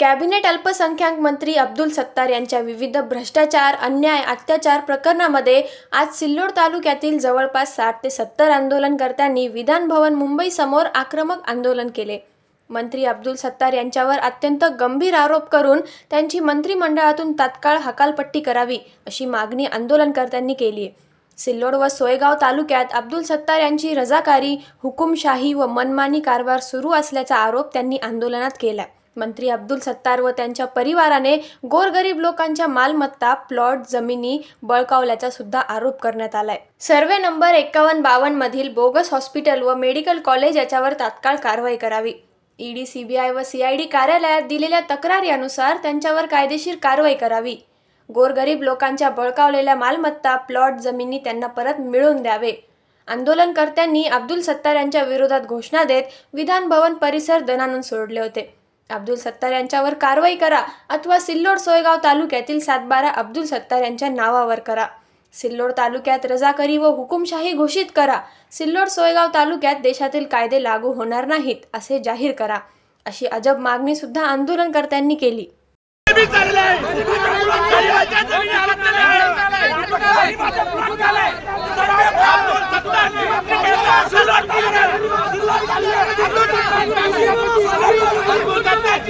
Cabinet अल्पसंख्याक मंत्री अब्दुल सत्तार यांच्या विविध भ्रष्टाचार अन्याय अत्याचार प्रकरणामध्ये आज सिल्लोड तालुक्यातील जवळपास साठ ते सत्तर आंदोलनकर्त्यांनी विधान भवन मुंबईसमोर आक्रमक आंदोलन केले. मंत्री अब्दुल सत्तार यांच्यावर अत्यंत गंभीर आरोप करून त्यांची मंत्रिमंडळातून तात्काळ हकालपट्टी करावी अशी मागणी आंदोलनकर्त्यांनी केली आहे सिल्लोड व सोयगाव तालुक्यात अब्दुल सत्तार यांची रजाकारी हुकुमशाही व मनमानी कारभार सुरू असल्याचा आरोप त्यांनी आंदोलनात केला मंत्री अब्दुल सत्तार व त्यांच्या परिवाराने गोरगरीब लोकांच्या मालमत्ता प्लॉट जमिनी बळकावल्याचा सुद्धा आरोप करण्यात आलाय. सर्वे नंबर एक्कावन्न बावन्न मधील बोगस हॉस्पिटल व मेडिकल कॉलेज याच्यावर तात्काळ कारवाई करावी. ईडी सीबीआय व सीआयडी कार्यालयात दिलेल्या तक्रारीनुसार त्यांच्यावर कायदेशीर कारवाई करावी. गोरगरीब लोकांच्या बळकावलेल्या मालमत्ता प्लॉट जमिनी त्यांना परत मिळवून द्यावे. आंदोलनकर्त्यांनी अब्दुल सत्तार यांच्या विरोधात घोषणा देत विधान भवन परिसर दणानून सोडले होते. अब्दुल सत्तार यांच्यावर कारवाई करा अथवा सिल्लोड सोयगाव तालुक्यातील सातबारा अब्दुल सत्तार यांच्या नावावर करा. सिल्लोड तालुक्यात रजाकरी व हुकुमशाही घोषित करा. सिल्लोड सोयगाव तालुक्यात देशातील कायदे लागू होणार नाहीत असे जाहीर करा. अशी अजब मागणी सुद्धा आंदोलनकर्त्यांनी केली भी चाललंय गरिबाच्या जमिनी हडपलेल्या आहेत. गरिबाचं प्लॉट झालंय. सर्व अब्दुल सत्तारनी मंत्री केलं. सुरुवात केली. सुरुवात झाली. अब्दुल सत्तारची अब्दुल सत्तारची ईडी चौकशी आहे. अब्दुल सत्तारची ईडी चौकशी आहे. हे अब्दुल सत्तारचं करायचं बा. विधानसभा मतदारसंघामध्ये आमदार मंत्री अब्दुल सत्तार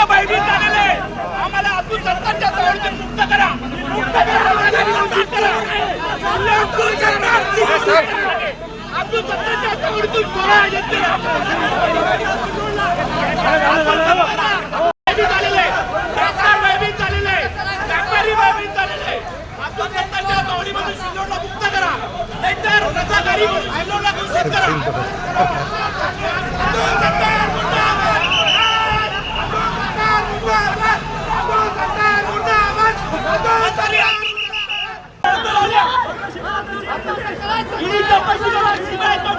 नाही. भयभीत झालेले आम्हाला अब्दुल सत्तांच्या जवळचे मुक्त करा. मुक्त करा. मुक्त करा. अब्दुल सत्तार अब्दुल सत्तारच्या जवळतून सोळा येते. भयभीत झालेले सरकार भयभीत झालेले व्यापारी भयभीत झालेले अब्दुल सत्तारच्या जवळीमधून सिल्लोडला मुक्त करा. नाहीतर रजाकारी म्हणून सिल्लोडला घोषित करा अब्दुल सत्तार मुर्दाबाद! अब्दुल सत्तार मुर्दाबाद! अब्दुल सत्तार ईडी चौकशी करा